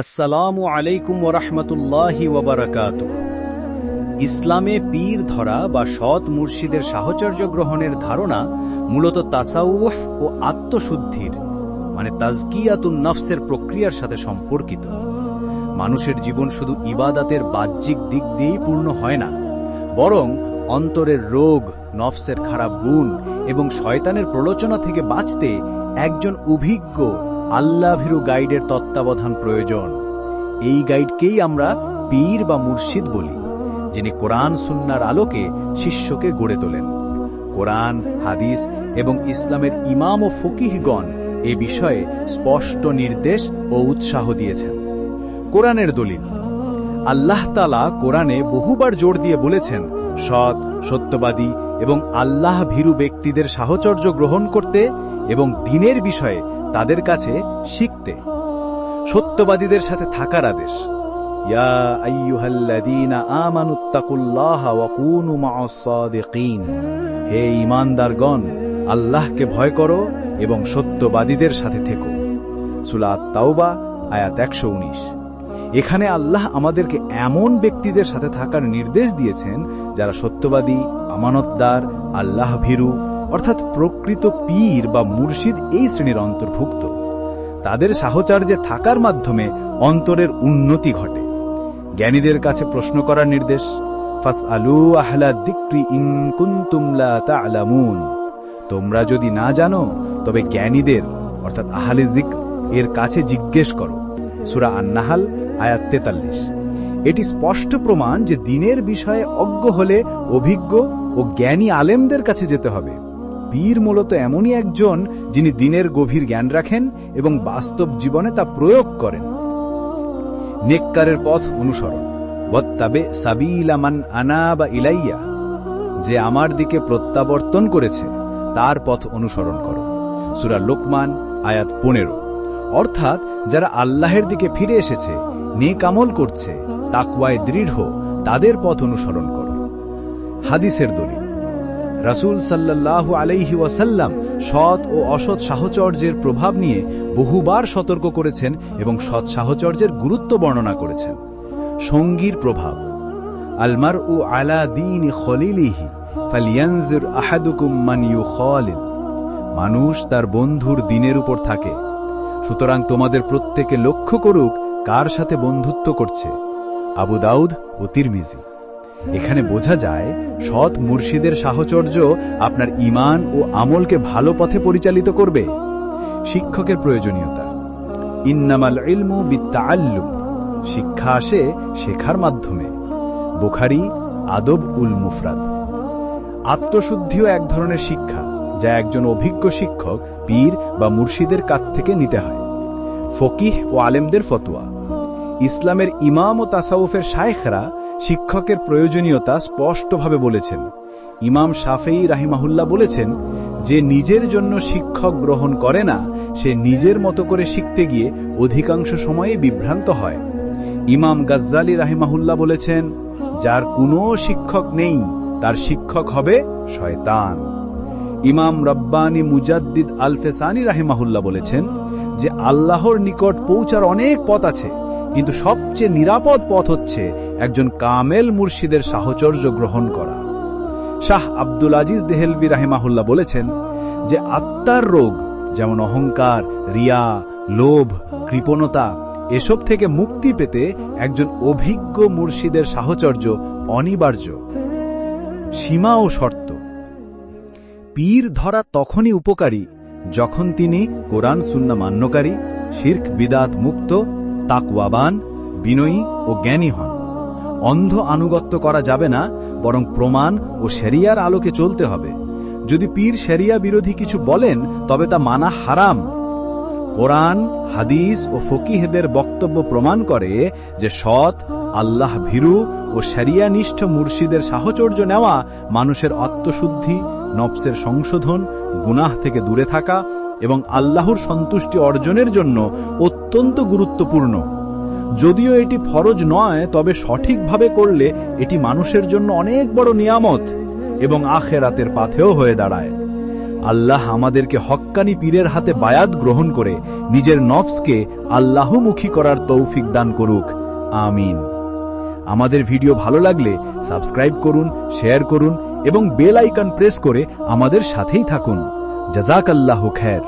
আসসালামু আলাইকুম ওরহমতুল্লাহি ওবরাকাত ইসলামে পীর ধরা বা সৎ মুর্শিদের সাহচর্য গ্রহণের ধারণা মূলত তাসাউফ ও আত্মশুদ্ধির মানে তাজকিয়াতুন নফসের প্রক্রিয়ার সাথে সম্পর্কিত। মানুষের জীবন শুধু ইবাদাতের বাহ্যিক দিক দিয়েই পূর্ণ হয় না, বরং অন্তরের রোগ, নফসের খারাপ গুণ এবং শয়তানের প্রলোচনা থেকে বাঁচতে একজন অভিজ্ঞ আল্লাভীরু গাইডের তত্ত্বাবধান প্রয়োজন। এই গাইডকেই আমরা পীর বা মুর্শিদ বলি, যিনি কোরআন সুন্নার আলোকে শিষ্যকে গড়ে তোলেন। কোরআন, হাদিস এবং ইসলামের ইমাম ও ফকিহগণ এ বিষয়ে স্পষ্ট নির্দেশ ও উৎসাহ দিয়েছেন। কোরআনের দলিল, আল্লাহ তালা কোরআনে বহুবার জোর দিয়ে বলেছেন, সৎ, সত্যবাদী এবং আল্লাহ ভীরু ব্যক্তিদের সাহচর্য গ্রহণ করতে এবং দিনের বিষয়ে তাদের কাছে শিখতে। সত্যবাদীদের সাথে থাকার আদেশ। ইয়া হে ঈমানদারগণ, আল্লাহকে ভয় করো এবং সত্যবাদীদের সাথে থেকো। সূরা তাওবা, আয়াত 119 এখানে আল্লাহ আমাদেরকে এমন ব্যক্তিদের সাথে থাকার নির্দেশ দিয়েছেন যারা সত্যবাদী, আমানতদার আল্লাহ ভীরু অর্থাৎ প্রকৃত পীর বা মুর্শিদ এই শ্রেণির অন্তর্ভুক্ত। তাদের সাহচর্যে থাকার মাধ্যমে অন্তরের উন্নতি ঘটে। জ্ঞানীদের কাছে প্রশ্ন করার নির্দেশ ফাস আলু আহলা দিক্রি ইন কুন্তুমলা তালামুন তোমরা যদি না জানো, তবে জ্ঞানীদের, অর্থাৎ আহলে জিক এর কাছে জিজ্ঞেস করো। সুরা আন্নাহাল, আয়াত তেতাল্লিশ। এটি স্পষ্ট প্রমাণ যে দিনের বিষয়ে অজ্ঞ হলে অভিজ্ঞ ও জ্ঞানী আলেমদের কাছে যেতে হবে। পীর মূলত এমনই একজন যিনি দিনের গভীর জ্ঞান রাখেন এবং বাস্তব জীবনে তা প্রয়োগ করেন। নেককারের পথ অনুসরণ। ওয়াত্তাবে সাবিলামান আনা বা ইলাইয়া। যে আমার দিকে প্রত্যাবর্তন করেছে, তার পথ অনুসরণ করো। সুরা লোকমান, আয়াত পনেরো। অর্থাৎ যারা আল্লাহের দিকে ফিরে এসেছে, নেক আমল করছে তাকুয়ায় দৃঢ়, তাদের পথ অনুসরণ করো। হাদিসের দলিল। রাসূল সাল্লাল্লাহু আলাইহি ওয়াসাল্লাম সৎ ও অসৎ সাহচর্যের প্রভাব নিয়ে বহুবার সতর্ক করেছেন এবং সৎ সাহচর্যের গুরুত্ব বর্ণনা করেছেন। সঙ্গীর প্রভাব। আলমার উ আলা দিন খলিলিহি ফালিয়ানজুর আহাদুকুম মান ইউখালিল। মানুষ তার বন্ধুর দিনের উপর থাকে। সুতরাং তোমাদের প্রত্যেকে লক্ষ্য করুক কার সাথে বন্ধুত্ব করছে। আবু দাউদ ও তিরমিজি। এখানে বোঝা যায়, সৎ মুর্শিদের সাহচর্য আপনার ইমান ও আমলকে ভালো পথে পরিচালিত করবে। শিক্ষকের প্রয়োজনীয়তা। ইন্নামাল ইলমু বিত্তাআল্লুম। শিক্ষা আসে শেখার মাধ্যমে। বুখারি, আদব উল মুফরাদ। আত্মশুদ্ধিও এক ধরনের শিক্ষা, যা একজন অভিজ্ঞ শিক্ষক, পীর বা মুর্শিদের কাছ থেকে নিতে হয়। ফকিহ ও আলেমদের ফতোয়া। ইসলামের ইমাম ও তাসাউফের শায়েখরা শিক্ষকের প্রয়োজনীয়তা স্পষ্টভাবে বলেছেন। ইমাম সাফেই রাহিমাহুল্লাহ বলেছেন, যে নিজের জন্য শিক্ষক গ্রহণ করে না, সে নিজের মতো করে শিখতে গিয়ে অধিকাংশ সময়ে বিভ্রান্ত হয়। ইমাম গাজ্জালি রাহিমাহুল্লাহ বলেছেন, যার কোনো শিক্ষক নেই, তার শিক্ষক হবে শয়তান। ইমাম রব্বানি মুজাদ্দিদ আলফেসানি রাহিমাহুল্লাহ বলেছেন, যে আল্লাহর নিকট পৌঁছার অনেক পথ আছে কিন্তু সবচেয়ে নিরাপদ পথ হচ্ছে একজন কামেল মুর্শিদের সাহচর্য গ্রহণ করা। শাহ আব্দুল আজিজ দেহেলবি রাহেমাহুল্লাহ বলেছেন যে আত্মার রোগ, যেমন অহংকার, রিয়া, লোভ, কৃপণতা, এসব থেকে মুক্তি পেতে একজন অভিজ্ঞ মুর্শিদের সাহচর্য অনিবার্য। সীমা ও শর্ত। পীর ধরা তখনই উপকারী যখন তিনি কোরআন সুন্না মান্যকারী শির্ক বিদাত মুক্ত তাকওয়াবান, বিনয়ী ও জ্ঞানী হন। অন্ধ আনুগত্য করা যাবে না, বরং প্রমাণ ও শেরিয়ার আলোকে চলতে হবে। যদি পীর শেরিয়া বিরোধী কিছু বলেন, তবে তা মানা হারাম। কোরআন, হাদিস ও ফকিহেদের বক্তব্য প্রমাণ করে যে সৎ আল্লাহ ভীরু ও শরিয়ানিষ্ঠ মুর্শিদের সাহচর্য নেওয়া, মানুষের আত্মশুদ্ধি, নফসের সংশোধন, গুনাহ থেকে দূরে থাকা এবং আল্লাহর সন্তুষ্টি অর্জনের জন্য অত্যন্ত গুরুত্বপূর্ণ। যদিও এটি ফরজ নয়, তবে সঠিকভাবে করলে এটি মানুষের জন্য অনেক বড় নিয়ামত এবং আখেরাতের পাথেও হয়ে দাঁড়ায়। আল্লাহ আমাদেরকে হক্কানি পীরের হাতে বায়াত গ্রহণ করে নিজের নফসকে আল্লাহমুখী করার তৌফিক দান করুক। আমিন। আমাদের ভিডিও ভালো লাগলে সাবস্ক্রাইব করুন, শেয়ার করুন এবং বেল আইকন প্রেস করে আমাদের সাথেই থাকুন। জাজাক আল্লাহ খের